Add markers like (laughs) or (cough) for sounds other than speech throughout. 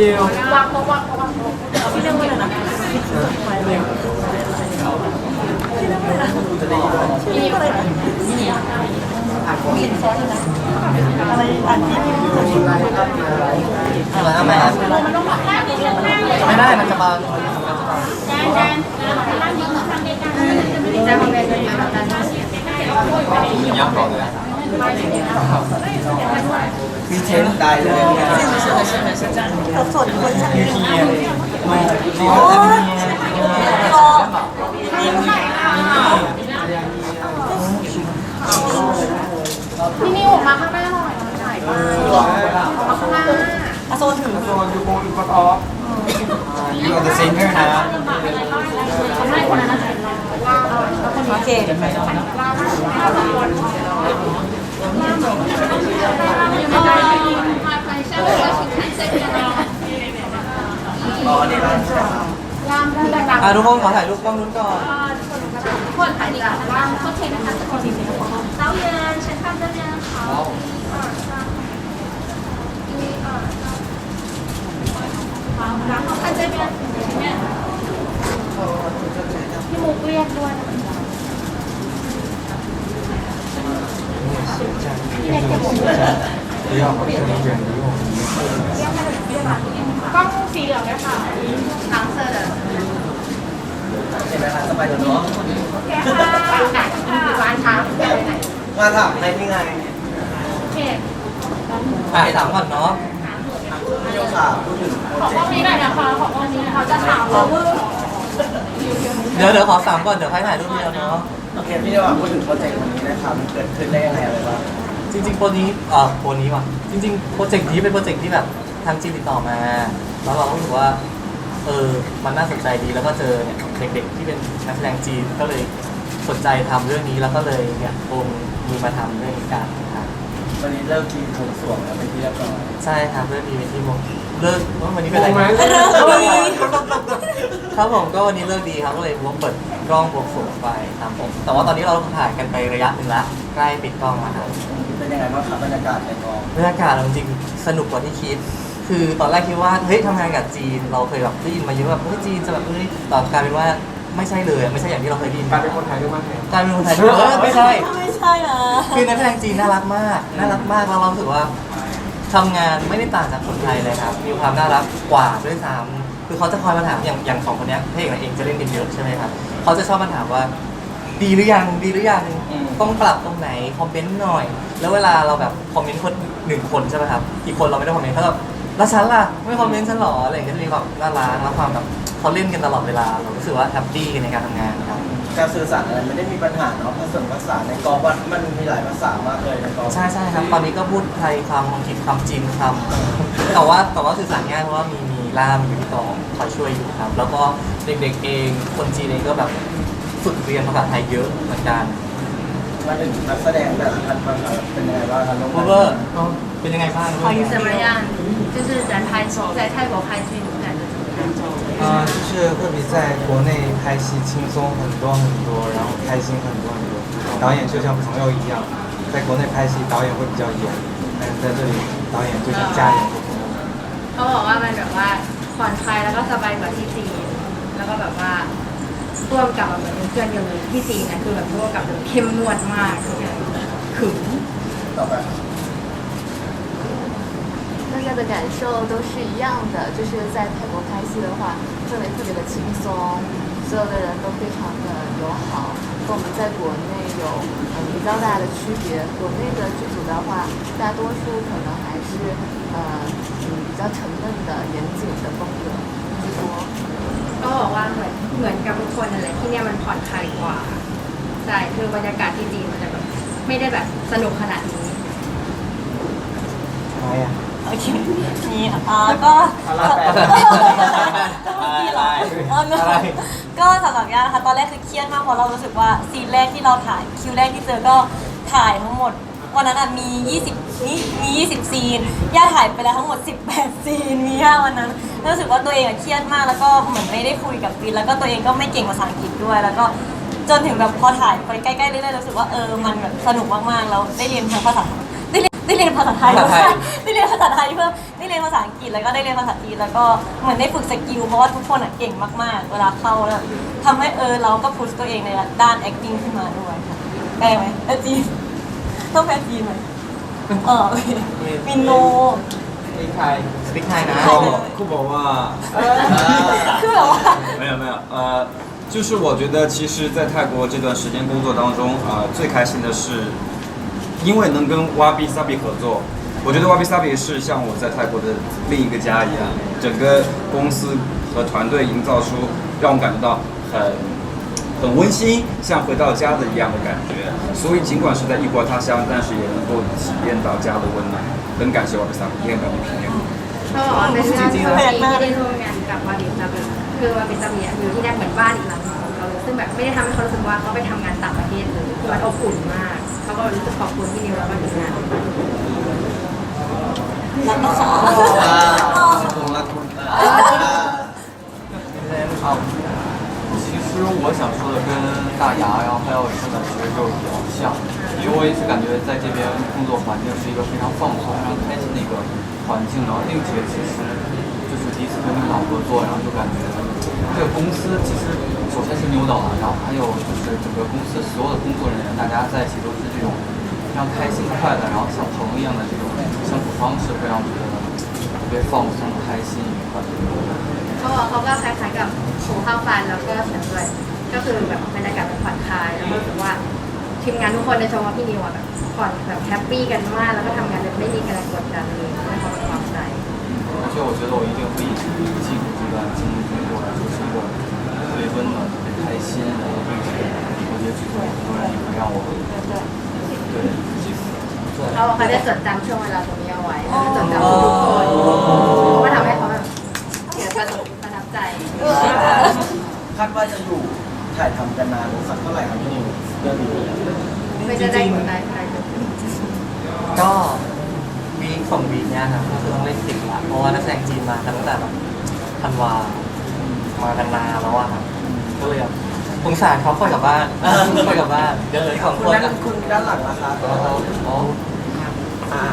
ใช้ฝั่งนี้วางโต๊ะวางโต๊ะวางโต๊ะที่เรื่องอะไรนะมีอะไรนะมีซอสนะอะไรอันที่มีทำไมครับมันต้องบอกแค่นี้เรื่องแรกเลยไม่ได้มันจะบางแจนแจนร้านนี้มันทำได้กันแจนของแจนเลยมาทำได้ยับก่อนเลย มีเชนได้เลยสดคนชักมีเทียโอ้พี่นิวออกมาข้างหน้าหน่อยหน่อยมาออกมาข้างหน้าอาโซถือโซนยูโกนก็ออฟยูอันเดอร์เซนเนอร์นะไม่คนนั้นโอเค อ๋อนี่ร้าหมอทุกคนขอถ่ายรูปกล้องนู้นก่อนทุกคนถ่ายดีกว่าโคตรเท่นะคะทุกคนเต้าเยินฉันข้ามเต้าเยินเขาร้านเขาทำเต้าเยินพี่มุกเรียกด้วยนะคะ กล้องสีเหลืองเลยค่ะหางเสื้อเดินเห็นไหมคะสบายตัวเนาะโอเคค่ะร้านค้าไปไหนมาถามในนี่ไงโอเคถ่ายถามก่อนเนาะพี่โยค่ะพูดถึงขอเจกล้กองต์นี้หน่อยนะคะขอกล้องนี้เขาจะถามเราว่าเดี๋ยวเดี๋ยวขอสามก่อนเดี๋ยวให้ถ่ายรูปเดียวเนาะ โอเคพี่โยค่ะพูดถึงโปรเจกต์วันนี้นะครับมันเกิดขึ้นได้ยังไงอะไรบ้าง จริงๆโปรนี้เอ่อโปรนี้ว่ะจริงๆโปรเจกต์นี้เป็นโปรเจกต์ที่แบบทางจีนติดต่อมา แล้วเราก็รู้สึกว่าเออมันน่าสนใจดีแล้วก็เจอเนี่ยเด็กๆที่เป็นนักแสดงจีนก็เลยสนใจทำเรื่องนี้แล้วก็เลยเนี่ยลงมือมาทำเรื่องนี้กันครับวันนี้เลิกกินถูกสวงแล้วเป็นที่เรียบร้อยใช่ครับเรื่องนี้เป็นที่มง เลิกว่าวันนี้เป็นอะไรโมไหมครับผมก็วันนี้เลิกดีครับก็เลยวงเปิดกล้องบวงสรวงไปครับผม แต่ว่าตอนนี้เราถ่ายกันไประยะหนึ่งละใกล้ปิดกล้องแล้วครับเป็นยังไงบ้างครับบรรยากาศในกองบรรยากาศเราจริงๆสนุกกว่าที่คิด คือตอนแรกคิดว่าเฮ้ยทำงานกับจีน เราเคยแบบได้ยินมาเยอะแบบเฮ้ยจีนจะแบบเฮ้ยแต่กลายเป็นว่าไม่ใช่เลยไม่ใช่อย่างที่เราเคยได้ยินการเป็นคนไทยด้วยมั้งเนี่ยกลายเป็นคนไทยเออไม่ใช่ไม่ใช่นะคือนักแสดงจีนน่ารักมากน่ารักมากแล้วเรารู้สึกว่า ทำงานไม่ได้ต่างจากคนไทยเลยครับ มีความน่ารักกว่าด้วยซ้ำคือเขาจะคอยมาถามอย่างอย่างสองคนเนี้ยพระเอกนางเองจะเล่นกันเยอะใช่ไหมครับเขาจะชอบมาถามว่า ดีหรือยังดีหรือยังต้องปรับตรงไหนคอมเมนต์หน่อย แล้วเวลาเราแบบคอมเมนต์คนหนึ่งคนใช่ไหมครับอีกคนเราไม่ได้คอมเมนต์เขาแบบแล้วฉันล่ะไม่คอมเมนต์ฉันหรออะไรอย่างเงี้ยจะมีความน่ารักแล้วความแบบเขาเล่นกันตลอดเวลาเรารู้สึกว่าแฮปปี้ในการทำงานครับ การสื่อสารอะไรไม่ได้มีปัญหาเนาะผสมภาษานในกองมันมันมีหลายภาษามากเลยในกอง ใช่ใช่ครับ ตอนนี้ก็พูดไทยคำอังกฤษคำจีนคำแต่ว่าแต่ว่าสื่อสารง่ายเพราะว่ามีมีล่ามอยู่ที่กองคอยช่วยอยู่ครับ แล้วก็เด็กๆเองคนจีนเองก็แบบฝึกเรียนภาษาไทยเยอะเหมือนกัน มาถึงนักแสดงแต่ละท่านบ้างครับเป็นยังไงบ้างครับน้อง พูดเวอร์เป็นยังไงบ้าง 怎么样？就是人拍在泰国拍剧， 你感觉怎么样？啊、就是会比在国内拍戏轻松很多很多，然后开心很多很多。导演就像朋友一样，在国内拍戏导演会比较严，但是在这里导演就像家人和朋友。 เขาบอกว่ามันแบบว่าผ่อนคลายแล้วก็สบายกว่าที่จีน แล้วก็แบบว่าร่วมกับแบบเหมือนเป็นเพื่อนกันเลยที่จีนนะคือแบบร่วมกับแบบเข้มงวดมากทุกอย่างขึง ต่อไป 大 (laughs) 家的感受都是一样的，就是在泰国拍戏的话，氛围特别的轻松，所有的人都非常的友好，和我们在国内有嗯比较大的区别。国内的剧组的话，大多数可能还是呃嗯比较沉闷的严谨的风格居多。 ก็บอกว่าเหมือนเหมือนกับทุกคนนั่นแหละที่เนี่ยมันผ่อนคลายกว่าใช่คือบรรยากาศที่จีนมันจะแบบไม่ได้แบบสนุกขนาดนี้ 哎呀， โอเคนี่อ่าก็อะไรพี่เหรออ๋ออะไร ก็สำหรับย่านะคะตอนแรกคือเครียดมากเพราะเรารู้สึกว่าซีนแรกที่เราถ่ายคิวแรกที่เจอก็ถ่ายทั้งหมด วันนั้นอะมี 20นี่มี20 ซีนย่าถ่ายไปแล้วทั้งหมด 18 ซีนมีย่าวันนั้นแล้วรู้สึกว่าตัวเองอะเครียดมากแล้วก็เหมือนไม่ได้คุยกับฟินแล้วก็ตัวเองก็ไม่เก่งภาษาอังกฤษด้วยแล้วก็ จนถึงแบบพอถ่ายไปใกล้ๆเรื่อยๆรู้สึกว่าเออมันแบบสนุกมากๆแล้วได้เรียนทั้งภาษาได้เรียน ได้เรียนภาษาไทย ภาษาไทย ได้เรียนภาษาไทยเพิ่มได้เรียนภาษาอังกฤษแล้วก็ได้เรียนภาษาจีนแล้วก็เหมือนได้ฝึกสกิลเพราะว่าทุกคนอะเก่งมากๆ เวลาเข้าแล้วทำให้เออเราก็พุชตัวเองในด้าน acting ขึ้นมาด้วยค่ะแปลไหมแปลจีนต้องแปลจีนไหมเออโอเคมินโน มีใคร สปิกไทยนะ ก็酷宝ว่า คือแบบว่า 没有没有，呃，就是我觉得其实，在泰国这段时间工作当中，啊、最开心的是， 因为能跟 Wabi Sabi 合作，我觉得 Wabi Sabi 是像我在泰国的另一个家一样，整个公司和团队营造出让我感觉到很很温馨，像回到家的一样的感觉。所以尽管是在异国他乡，但是也能够体验到家的温暖，很感谢 Wabi Sabi，也很感谢平安。 ก็บอกว่าเป็นงานที่ได้ร่วมงานกับวาบิซาบิคือวาบิซาบิอยู่ที่นั่นเหมือนบ้านอีกหลังของเขาเลยซึ่งแบบไม่ได้ทำให้เขารู้สึกว่าเขาไปทำงานต่างประเทศเลยคือมันอบอุ่นมาก เขาก็รู้สึกขอบคุณที่นิวแล้วก็ทีมงาน รักนะคะ คงรักคุณตา 好，其实我想说的跟大牙，然后还有盛的其实就比较像，因为我一直感觉在这边工作环境是一个非常放松、非常开心的一个环境，然后并且其实就是第一次跟领导合作，然后就感觉这个公司其实 首先是牛导了，然后还有就是整个公司所有的工作人员，大家在一起都是这种非常开心快乐，然后像朋友一样的这种相处方式，会让我觉得特别放松、开心、愉快。 เขาบอกเขาก็คล้ายๆกับหูข้าวฟันแล้วก็เสียงด้วยก็คือแบบบรรยากาศมันผ่อนคลายแล้วก็รู้สึกว่าทีมงานทุกคนในชมว่าพี่นิวอะแบบผ่อนแบบแฮปปี้กันมากแล้วก็ทำงานแบบไม่มีการกดดันเลยให้เขามีความใจ 而且我觉得我一定会一直记住这段经历，对我来说是一个 特别温暖、特别开心，然后并且我觉得剧组很多人也会让我对记住。 เขาบอกเขาได้จดจำช่วงเวลาตรงนี้เอาไว้แล้วก็จดจำทุกๆคนเพราะว่าทำให้เขาแบบเกิดประสบประทับใจ คาดว่าจะอยู่ถ่ายทำกันนานสักเท่าไหร่ครับพี่นิวเรื่องนี้ ไม่จะได้คนใดใครจะ ก็วีคสองวีคเนี่ยครับก็คือต้องเล่นติดละเพราะว่านักแสดงจีนมากันตั้งแต่แบบธันวา มากันนานแล้วอะครับก็เลยแบบสงสารเขาปล่อยกลับบ้านปล่อยกลับบ้านเดี๋ยวเหลืออีกสองคุคณนด้านอะคุณด้านหลังนะครับอ๋ออ่า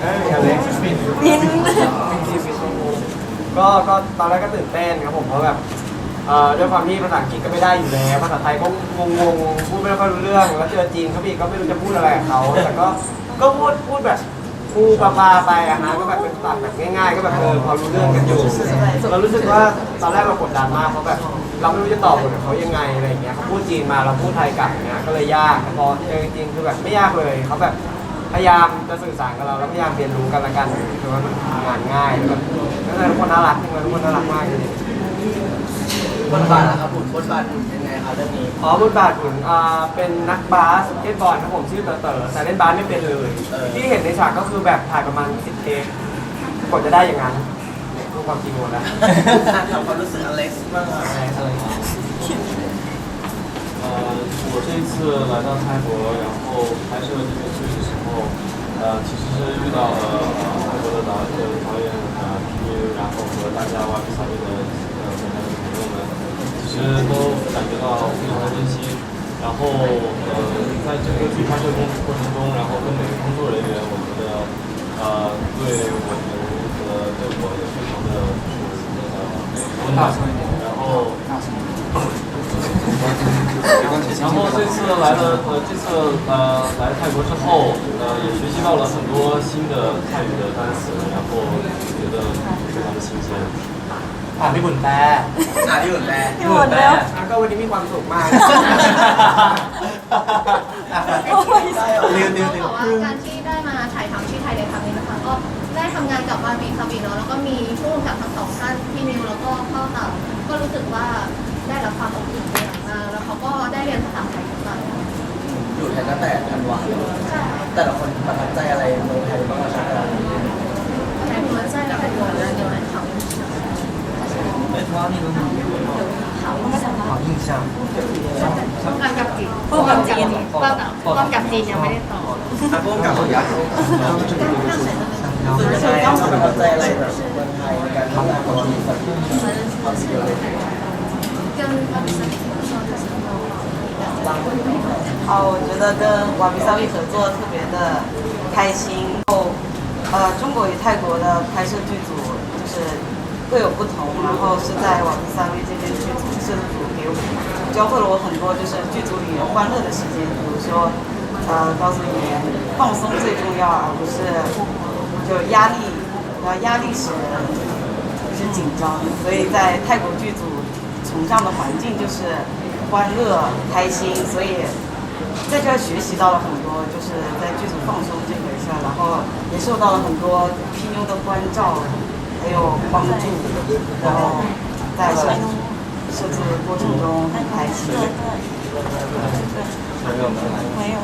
เอ้ยอะไรมินก็ก็ตอนแรกก็ตื่นเต้นครับผมเพราะแบบเอ่อด้วยความที่ภาษาอังกฤษก็ไม่ได้อยู่แล้วภาษาไทยก็งงงๆพูดไม่ค่อยรู้เรื่องแล้วเจอจีนเขาพี่ก็ไม่รู้จะพูดอะไรกับเขาแต่ก็ก็พูดพูดแบบ ปูปลาปลาไปอะฮะก็แบบเป็นภาษาแบบง่ายๆ ก็แบบเออพอรู้เรื่องกันอยู่เรารู้สึกว่าตอนแรกเรากดดันมากเพราะแบบเราไม่รู้จะตอบบทกับเขายังไงอะไรอย่างเงี้ยเขาพูดจีนมาเราพูดไทยกลับอย่างเงี้ยก็เลยยากแต่พอเจอจริงๆคือแบบไม่ยากเลยเขาแบบพยายามจะสื่อสารกับเราแล้วพยายามเรียนรู้กันละกันคือว่ามันทำงานง่ายแล้วก็แล้วก็ทุกคนน่ารักทุกคนทุกคนน่ารักมากจริง บทบาทนะครับบทบาทยังไงครับเรื่องนี้ ๆอ๋อบทบาทขุนอ่าเป็นนักบาสสเก็ตบอร์ดครับผมชื่อเต๋อเต๋อแต่เล่นบาสไม่เป็นเลย เออ ที่เห็นในฉากก็คือแบบถ่ายประมาณ10เทปกว่าจะได้อย่างนั้นเนี่ยรู้ความจริงหมดแล้ว อ่ะถามความรู้สึกอเล็กซ์บ้างครับ 呃，我这一次来到泰国，然后拍摄这个剧的时候，呃，其实是遇到了呃泰国的导呃导演呃 P，然后和大家瓦比萨比的呃大家的朋友们， 其实都感觉到非常的温馨。然后呃，在整个剧拍摄过过程中，然后跟每个工作人员，我觉得呃对我们和对我也非常的就是呃温暖，然后。然后这次来了，呃，这次呃来泰国之后，呃也学习到了很多新的泰语的单词，然后觉得非常的新鲜。 อะพี่บุญแปรอะพี่บุญแปรพี่บุญแปรอะก็วันนี้มีความสุขมากเรียนเรียนเรียนการที่ได้มาถ่ายทำที่ไทยในครั้งนี้นะคะก็ได้ทำงานกับบาร์บีคาบีเนาะแล้วก็มีผู้กำกับทั้งสองท่านพี่มิวแล้วก็ข้าวต่าก็รู้สึกว่าได้รับความอบอุ่นนอย่างมากแล้วเขาก็ได้เรียนภาษาไทยกันอยู่ไทยตั้งแต่ธันวาแต่ละคนประทับใจอะไรเมืองไทยบ้างคะใช่ประทับใจหลายอย่างเลย 好印象。 ร่วมกันกับจีนร่วมกับจีนร่วมกับร่วมกับจีนยังไม่ได้ต่อ อ่ะร่วมกับคนยักษ์รู้สึกยังไงครับประทับใจอะไรแบบเมืองไทยในการทำงานกับทีมแบบความเดียวเลย 跟วาบีคาบี合作的时候哦，我觉得跟瓦比萨比合作特别的 开心。然后，呃，中国与泰国的拍摄剧组就是 各有不同，然后是在瓦比萨维这边剧组摄制组给我教会了我很多，就是剧组里面欢乐的时间，比如说，呃，告诉你放松最重要，而不是就压力，然后压力使人就是紧张，所以在泰国剧组崇尚的环境就是欢乐开心，所以在这儿学习到了很多，就是在剧组放松这回事儿，然后也受到了很多皮妞的关照，有帮助，然后在设计设置过程中很开心。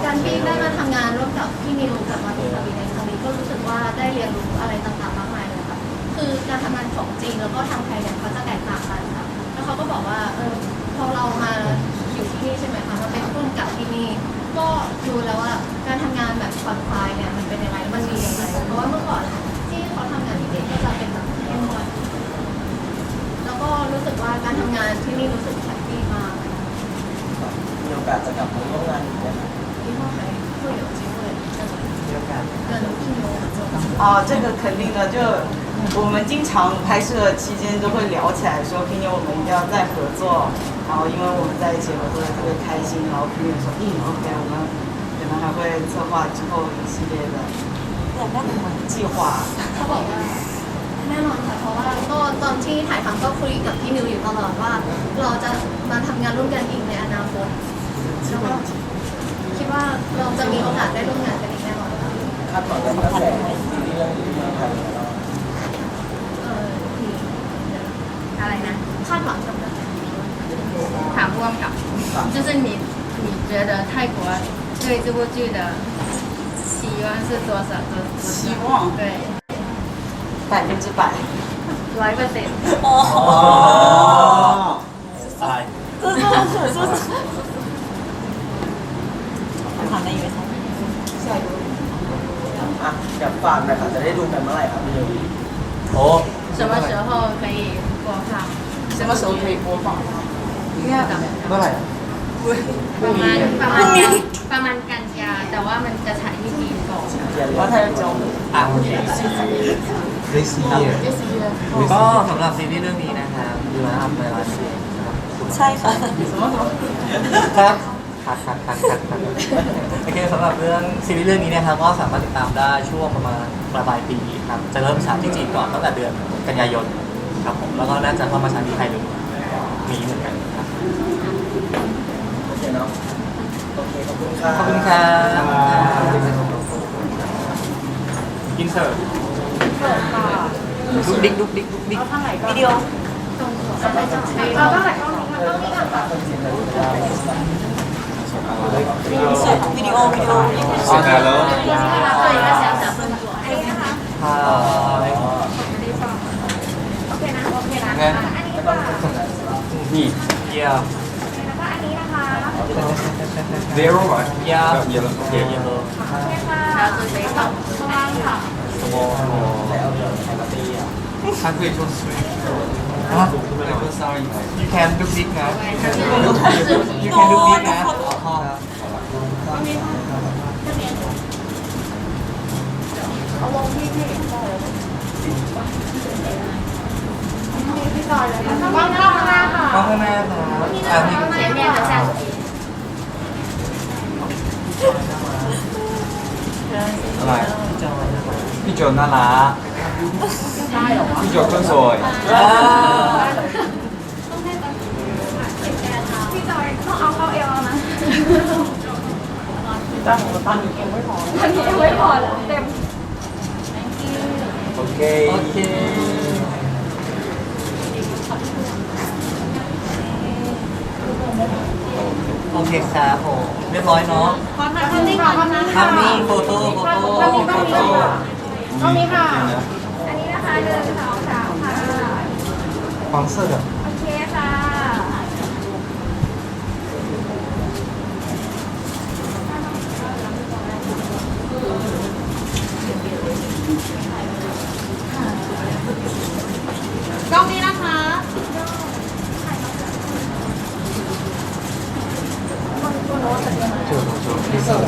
การที่ได้มาทำงานร่วมกับพี่นิวกับมาติสวีในครั้งนี้ก็รู้สึกว่าได้เรียนรู้อะไรต่างๆมากมายเลยค่ะ คือการทำงานของจริงแล้วก็ทำไทยเนี่ยเขาจะแตกต่างกันค่ะ แล้วเขาก็บอกว่าเออพอเรามาอยู่ที่นี่ใช่ไหมคะมาเป็นร่วมกับที่นี่ ก็รู้แล้วว่าการทำงานแบบผ่อนคลายเนี่ยมันเป็นยังไงมันดียังไงเพราะว่าเมื่อก่อนที่เขาทำงานที่ รู้สึกว่าการทำงานที่นี่รู้สึกแฮปปี้มาก มีโอกาสจะกลับมาร่วมงานอีกไหมครับ 以后还会有机会再跟พี่นิว合作到。哦，这个肯定的，就我们经常拍摄期间都会聊起来，说平年我们一定要再合作，然后因为我们在一起合作的特别开心，然后平年说嗯 OK，我们可能还会策划之后一系列的计划。 เขาบอกว่า แน่นอนค่ะเพราะว่าก็ตอนที่ถ่ายทำก็คุยกับพี่นิวอยู่ตลอดว่า เราจะมาทำงานร่วมกันอีกในอนาคตแล้วก็คิดว่าเราจะมีโอกาสได้ร่วมงานกันอีกแน่นอนค่ะ คาดหวังกับกระแสซีรีส์เรื่องนี้ของไทยของเรา เออมี อะไรนะ คาดหวังกับกระแส ถามร่วมกับ就是你你觉得泰国对这部剧的希望是多少多多希望对 百分之百。ร้อยเปอร์เซ็นต์ โอ้โห อะไร ถามได้อยู่ไหมคะ อ่ะอยากฝากหน่อยค่ะจะได้ดูกันเมื่อไหร่ครับพี่นิว โอ้ 什么时候可以播放什么时候可以播放？ เมื่อไหร่อะ ประมาณประมาณกันประมาณกันยาแต่ว่ามันจะฉายที่จีนก่อน เรียน 然 แล้ 后 ว 他要教 我。อะ This year ก็สำหรับซีรีส์เรื่องนี้นะครับดูแลอัพในร้านเองนะครับใช่ค่ะครับคัดคัดคัดคัดคัดโอเคสำหรับเรื่องซีรีส์เรื่องนี้นะครับก็สามารถติดตามได้ช่วงประมาณปลายปลายปีครับจะเริ่มฉายที่จีนก่อนตั้งแต่เดือนกันยายนครับผมแล้วก็น่าจะเข้ามาฉายที่ไทยเลยนี้เหมือนกันครับโอเคเนาะโอเคขอบคุณค่ะขอบคุณครับอินเสิร์ต เปิดค่ะดุกดิ๊กดุกดิ๊กดุกดิ๊กวิดีโอเราต้องแต่ต้องมันต้องมีทางแบบสุดวิดีโอวิดีโอยิ่งเป็นสุดแล้วนี่เยี่ยมเดี๋ยวหรอเยี่ยมเยี่ยมเยี่ยมเยี่ยมค่ะ Can't wait for spring. You can do big นแ You can do big นะเอาลงที่ที่พี่ต่อยเลยนะกล้องข้างแน้าค่ะกล้องข้างแน้าค่ะอ่านี่ก็เป็นเนี่ยค่ะอะไร พี่โจน่ารักพี่โจคนสวยอ่าพี่จอยต้องเอาเข้าเอล้วนะตั้งตั้งเองไม่พอนนี้ยังไม่พอเต็ม thank you โอเค โอเคโอเคครับผมเรียบร้อยเนาะ พร้อมนะพร้อมนิ่งก่อนพร้อมนิ่งก่อทำน นี่โฟโต้โฟโต้โฟโต้ ตรงนี้ค่ะ อันนี้นะคะเดินสองสามค่ะ 黄色的 โอเคค่ะ กล้องนี้นะคะ 这个红色黑色的，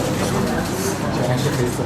全是黑色。